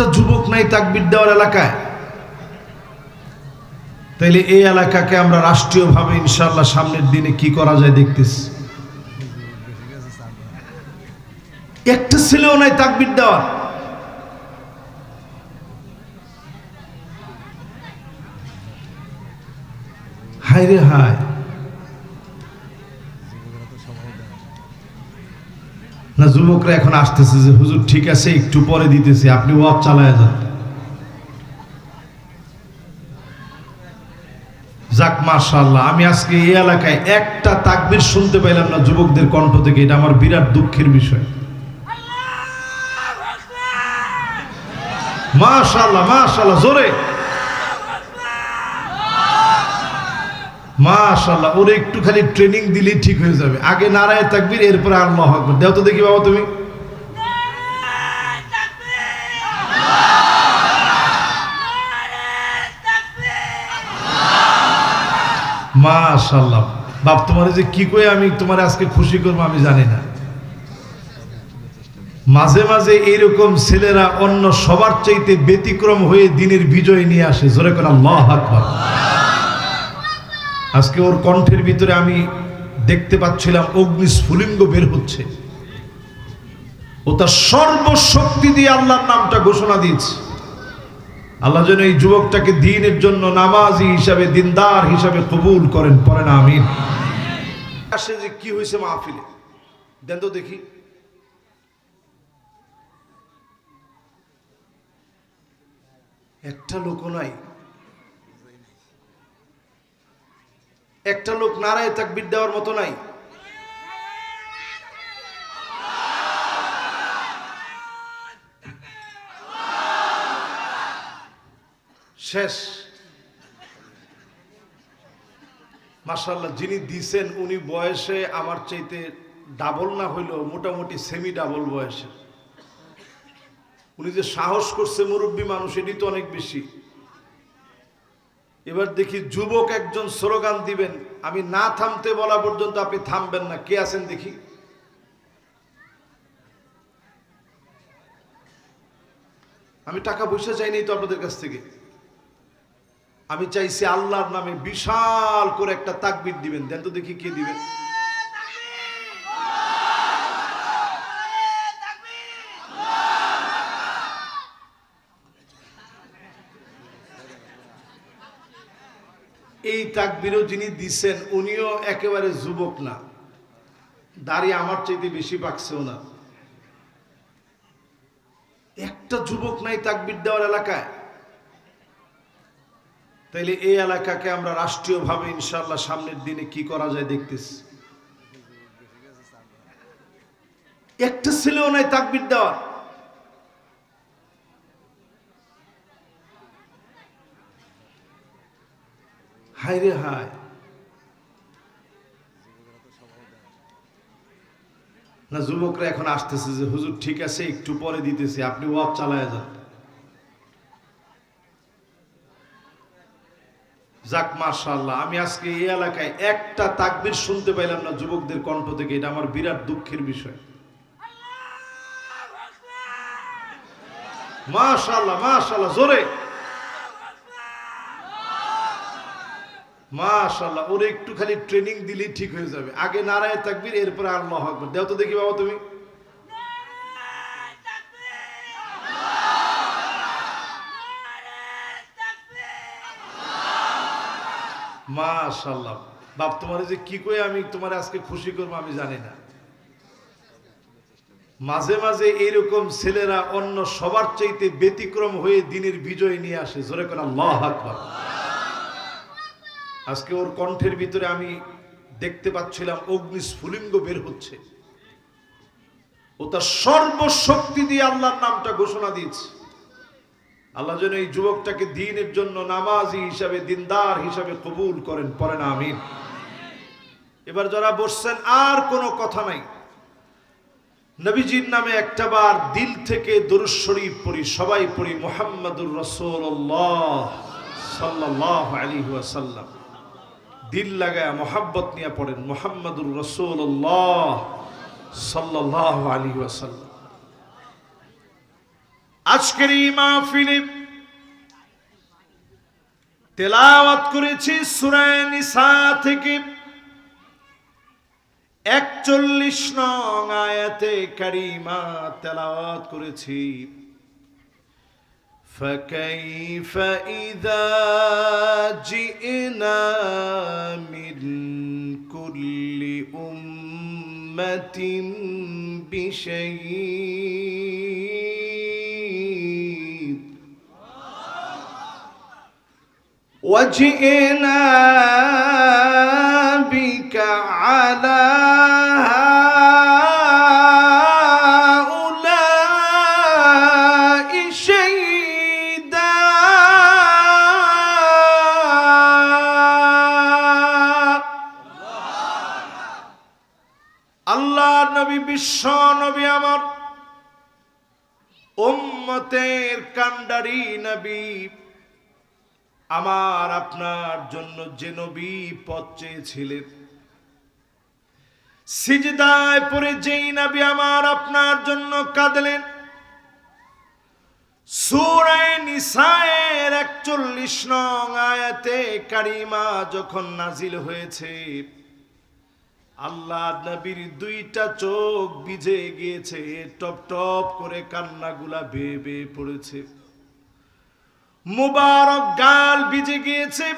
একটা যুবক নাই তাকবির দেওয়ার এলাকায়। তাইলে এই এলাকাকে আমরা রাষ্ট্রীয়ভাবে ইনশাল্লাহ সামনের দিনে কি করা যায় দেখতেছি। একটা ছেলেও নাই তাকবির দেওয়ার। হায় রে হায়। না, যুবকরা এখন আসতেছে যে, হুজুর, ঠিক আছে, একটু পরে দিতেছি, আপনি ওয়াপ চালায় যান। যাক মাশাল্লাহ আমি আজকে এই এলাকায় একটা তাকবির শুনতে পাইলাম না যুবকদের কণ্ঠ থেকে, এটা আমার বিরাট দুঃখের বিষয়। মাশাল্লাহ মাশাল্লাহ জোরে। মাশাল্লাহ ওরে একটু খালি ট্রেনিং দিলেই ঠিক হয়ে যাবে। আগে নারায় তাকবির, এরপরে আল্লাহ আকবর। দেও তো দেখি বাবা তুমি। মাশাল্লাহ বাপ, তোমার যে কি কই আমি তোমার আজকে খুশি করব আমি জানি না। মাঝে মাঝে এইরকম ছেলেরা অন্য সবার চাইতে ব্যতিক্রম হয়ে দিনের বিজয় নিয়ে আসে। জোরে করে আল্লাহ আকবর। আজকে ওর কণ্ঠের ভিতরে আমি দেখতে পাচ্ছিলাম অগ্নি স্ফুলিঙ্গ বের হচ্ছে। ও তার সর্বশক্তি দিয়ে আল্লাহর নামটা ঘোষণা দিয়েছে। আল্লাহ যেন এই যুবকটাকে দিনের জন্য নামাজি হিসাবে, দিনদার হিসাবে কবুল করেন পরে না, আমিন। আসে যে কি হয়েছে মাহফিলে? দেন তো দেখি। একটা লোক নাই। একটা লোক নারায় তাকবির দেওয়ার মতো নাই। শেষ। মার্শাল্লাহ যিনি দিছেন উনি বয়সে আমার চাইতে ডাবল না হইলেও মোটামুটি সেমি ডাবল বয়সে। উনি যে সাহস করছে মুরব্বী মানুষ, এটি তো অনেক বেশি। এবার দেখি যুবক একজন স্লোগান দিবেন, আমি না থামতে বলা পর্যন্ত আপনি থামবেন না। কে আছেন দেখি? আমি টাকা পয়সা চাইনি তো আপনাদের কাছ থেকে। আমি চাইছি আল্লাহর নামে বিশাল করে একটা তাকবির দিবেন। দেন তো দেখি কে দিবেন। এই তাকবিরও যিনি দিছেন, উনিও একেবারে যুবক না। দাড়ি আমার চাইতে বেশি পাকছেও না। একটা যুবক নাই তাকবির দেওয়ার এলাকায়। তাইলে এই এলাকাকে আমরা রাষ্ট্রীয়ভাবে ইনশাল্লাহ সামনের দিনে কি করা যায় দেখতেছি। একটা ছেলেও নাই তাকবির দেওয়ার। হায় রে হায়। না, যুবকরা এখন আসতেছে যে, হুজুর, ঠিক আছে, একটু পরে দিতেছি, আপনি ওয়াপ চালায় যান। যাক মাশাল্লাহ আমি আজকে এই এলাকায় একটা তাকবির শুনতে পাইলাম না যুবকদের কণ্ঠ থেকে, এটা আমার বিরাট দুঃখের বিষয়। মাশাল্লাহ মাশাল্লাহ জোরে। মাশাল্লাহ ওরে একটু খালি ট্রেনিং দিলেই ঠিক হয়ে যাবে। আগে নারায় তাকবির, এরপরে আল্লাহ আকবর। দেও তো দেখি বাবা তুমি। মাশাল্লাহ বাপ, তোমার যে কি কই আমি তোমার আজকে খুশি করব আমি জানি না। মাঝে মাঝে এইরকম ছেলেরা অন্য সবার চাইতে ব্যতিক্রম হয়ে দিনের বিজয় নিয়ে আসে। জোরে করে আল্লাহ আকবর। আজকে ওর কণ্ঠের ভিতরে আমি দেখতে পাচ্ছিলাম অগ্নি স্ফুলিঙ্গ বের হচ্ছে। ও তার সর্বশক্তি দিয়ে আল্লাহর নামটা ঘোষণা দিয়েছে। আল্লাহ যেন এই যুবকটাকে দিনের জন্য নামাজি হিসাবে, দিনদার হিসাবে কবুল করেন পরে না, আমিন। এবার যারা বসছেন, আর কোনো কথা নাই। নবীজির নামে একটা বার দিল থেকে দরুদ শরীফ পড়ি, সবাই পড়ি, মোহাম্মদুর রসুল্লাহ সাল্লাহ আলী ওয়াসাল্লাম। দিল লাগায় মোহাব্বত নিয়ে পড়েন মোহাম্মদুর রসুল্লাহ সাল্লাহ আলী ওয়াসাল্লাম। আজকের এই মাহফিলে তেলাওয়াত করেছি সুরায় নিসা থেকে একচল্লিশ নং আয়াতে কারিমা তেলাওয়াত করেছি। فكيف إذا جئنا من كل أمة بشهيد؟ وجئنا بك على বিশ্ব নবী আমার। উম্মতের কান্ডারি নবী। আমার আপনার জন্য যে নবী পথ চেয়েছিলেন। সিজদায় পরে যেই নবী আমার আপনার জন্য কাঁদলেন। সূরায়ে নিসায়ের 41 নং আয়াতে কারিমা যখন নাজিল হয়েছে আল্লাহ নবীর দুইটা চোখ ভিজে গিয়েছে, টপ টপ করে কান্নাগুলা বেয়ে বেয়ে পড়েছে। মুবারক গাল ভিজে গিয়েছে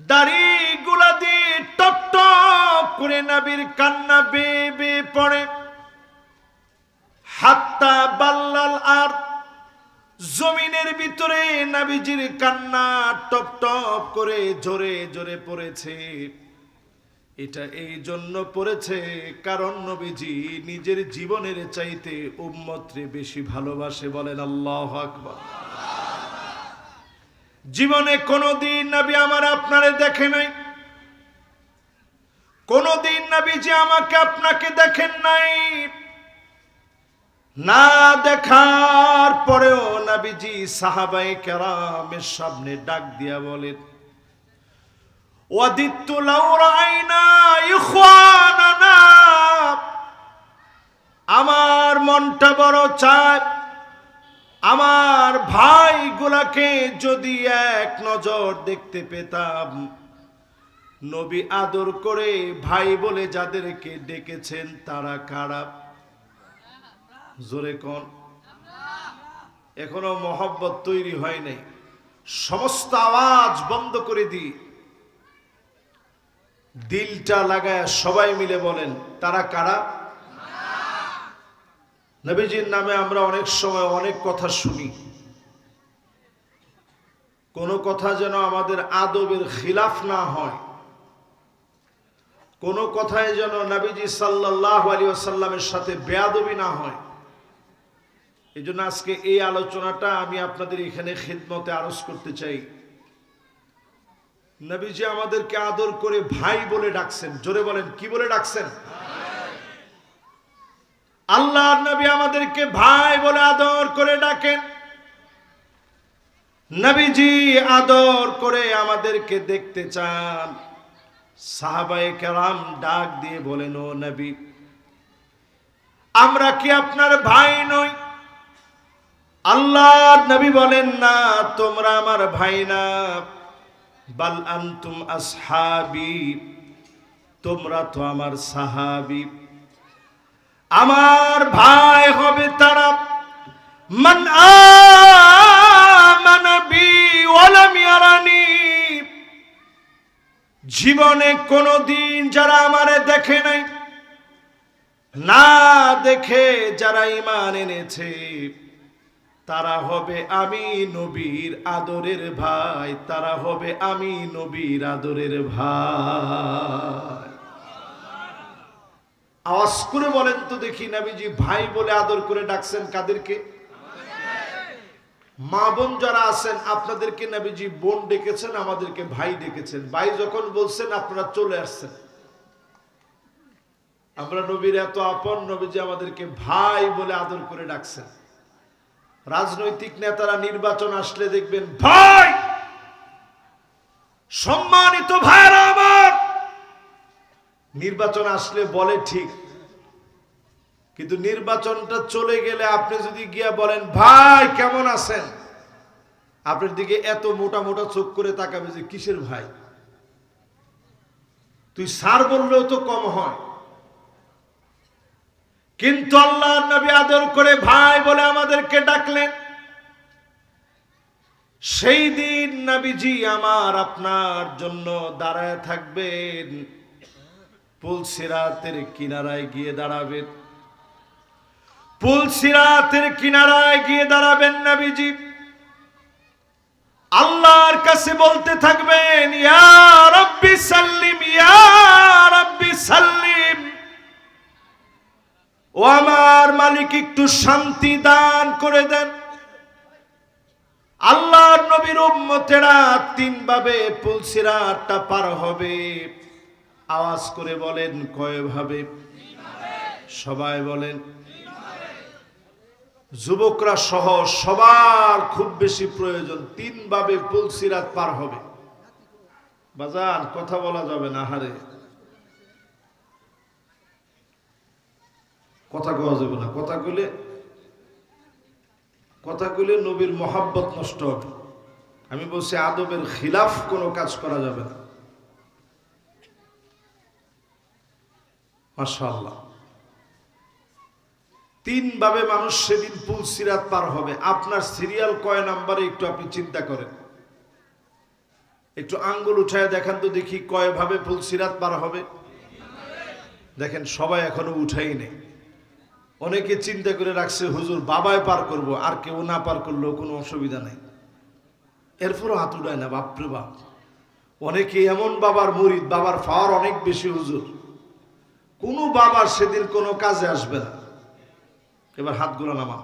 দাড়ি গুলা দিয়ে টপ টপ করে নবীর কান্না বেয়ে পড়ে। হাত্তা বাল্লাল আর জমিনের ভিতরে নাবিজির কান্না টপ টপ করে জোরে জোরে পড়েছে। এটা এই জন্য পড়েছে, কারণ নবীজি নিজের জীবনের চাইতে উম্মতরে বেশি ভালোবাসে বলেন আল্লাহ আকবার। জীবনে কোনোদিন নবী আমার আপনারে দেখে নাই। কোনোদিন নবীজি আমাকে আপনাকে দেখেন নাই। না দেখার পরেও নবীজি সাহাবাই কেরামের সামনে ডাক দিয়া বলেন ওয়াদিত্তু লাউ রাআইনা ইখওয়ানানা। আমার মনটা বড় চায়। আমার ভাইগুলাকে যদি এক নজর দেখতে পেতাম। নবী আদর করে ভাই বলে যাদেরকে ডেকেছেন তারা খারাপ জোরে কোন। এখনও মহব্বত তৈরি হয় নাই। সমস্ত আওয়াজ বন্ধ করে দিই। দিলটা লাগায় সবাই মিলে বলেন, তারা কারা? নবীজির নামে আমরা অনেক সময় অনেক কথা শুনি। কোন কথা যেন আমাদের আদবের খিলাফ না হয়। কোন কথায় যেন নবীজি সাল্লাহ আলী আসাল্লামের সাথে বেয়াদবি না হয়। এই আজকে এই আলোচনাটা আমি আপনাদের এখানে খিদমতে আরজ করতে চাই। নবীজি আমাদেরকে আদর করে ভাই বলে ডাকছেন। জোরে বলেন, কি বলে ডাকছেন? আল্লাহ নবী আমাদেরকে ভাই বলে আদর করে ডাকেন। নবীজি আদর করে আমাদেরকে দেখতে চান। সাহাবায়ে কেরাম ডাক দিয়ে বলেন, ও নবী, আমরা কি আপনার ভাই নই? আল্লাহ নবী বলেন, না, তোমরা আমার ভাই না। বাল আন্তুম আসহাবি, তোমরা তো আমার সাহাবি। আমার ভাই হবে তারা, মান আমানা বি ওয়ালাম ইয়ারানি। জীবনে কোনোদিন যারা আমারে দেখে নাই, না দেখে যারা ইমান এনেছে তারা হবে আমি নবীর আদরের ভাই, তারা হবে আমি নবীর আদরের ভাই। আওয়াজ করে বলেন তো দেখি নবীজি ভাই বলে আদর করে ডাকছেন কাদেরকে? মা বোন যারা আছেন, আপনাদেরকে নবীজি বোন ডেকেছেন, আমাদেরকে ভাই ডেকেছেন। ভাই যখন বলছেন, আপনারা চলে আসছেন। আমরা নবীর এত আপন, নবীজি আমাদেরকে ভাই বলে আদর করে ডাকছেন। রাজনৈতিক নেতারা নির্বাচন আসলে দেখবেন ভাই! সম্মানিত ভাইরা আমার! নির্বাচন আসলে বলে ঠিক কিন্তু নির্বাচনটা চলে গেলে আপনি যদি গিয়া বলেন ভাই কেমন আছেন? আপনার দিকে এত মোটা মোটা চোখ করে তাকাবে যে কিসের ভাই? তুই সার বললেও তো কম হয়। কিন্তু আল্লাহ নবী আদর করে ভাই বলে আমাদেরকে ডাকলেন। সেই দিন নবীজি আমার আপনার জন্য দাঁড়ায় থাকবেন, পুলসিরাতের কিনারায় গিয়ে দাঁড়াবেন। পুলসিরাতের কিনারায় গিয়ে দাঁড়াবেন নবীজি। আল্লাহর কাছে বলতে থাকবেন, ইয়া মালিক একটু শান্তি দান করে দেন। আল্লাহর নবীর উম্মতেরা তিন ভাবে পুলসিরাতটা পার হবে। আওয়াজ করে বলেন, কয় ভাবে? সবাই বলেন, যুবকরা সহ সবার খুব বেশি প্রয়োজন, তিন ভাবে পুলসিরাত পার হবে। বাজার কথা বলা যাবে না, হারে। কথা কওয়া যাবে না। কথা কইলে কথা কইলে নবীর মহাব্বত নষ্ট হবে। আমি বলছি আদবের খিলাফ কোনো কাজ করা যাবে না। মাশাআল্লাহ। তিন ভাবে মানুষ সেদিন পুল সিরাত পার হবে। আপনার সিরিয়াল কয় নাম্বারে একটু আপনি চিন্তা করেন। একটু আঙ্গুল উঠায় দেখান তো দেখি কয় ভাবে পুল সিরাত পার হবে। দেখেন, সবাই এখনও উঠাই নেই। অনেকে চিন্তা করে রাখছে, হুজুর, বাবায় পার করব, আর কেউ না পার করলেও কোনো অসুবিধা নেই। এরপরও হাত উঠায় না বাপরে বাপ। অনেকে এমন বাবার মুরিদ, বাবার ফাওয়ার অনেক বেশি, হুজুর। কোনো বাবার সেদিন কোনো কাজে আসবে না। এবার হাত গোলা নামা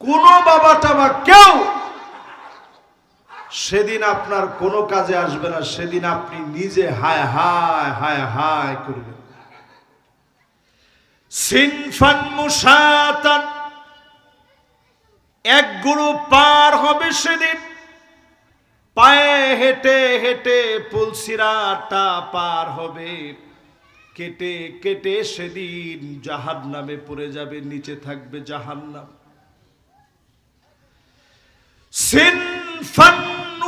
কোন বাবা টাবা কেউ সেদিন আপনার কোনো কাজে আসবে না, সেদিন আপনি নিজে হায় হায় হায় হায় করবেন সিনফান মুসাতান এক গুরু পার হবে সেদিন। পায়ে হেঁটে হেঁটে পুলসিরাটা পার হবে। কেটে কেটে সেদিন জাহান নামে পড়ে যাবে, নিচে থাকবে জাহান নাম সিনফান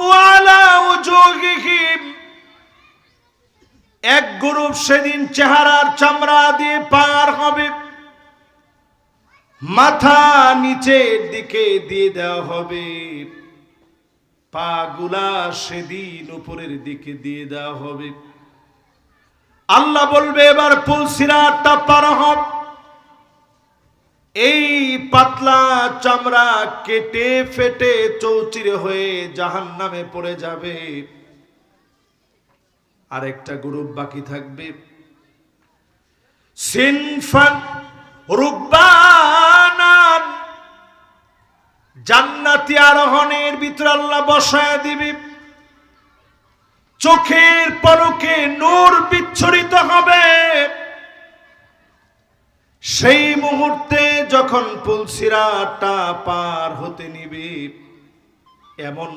ওয়ালা উজুহিহিম এক গ্রুপ সেদিন চেহারার চামড়া দিয়ে পার হবে। মাথা নিচের দিকে দিয়ে দেওয়া হবে। পাগুলা সেদিন উপরের দিকে দিয়ে দেওয়া হবে। আল্লাহ বলবে, এবার পুলসিরাটা পার হব এই পাতলা চামড়া কেটে ফেটে চৌচিরে হয়ে জাহান নামে পড়ে যাবে। আরেকটা গ্রুপ বাকি থাকবে। জান্নাতি আরোহণের ভিতরে আল্লাহ বসায় দিবি। চোখের পলকে নূর বিচ্ছরিত হবে। সেই মুহূর্তে যখন পুলসিরাটা পার হতে নিবে, এমন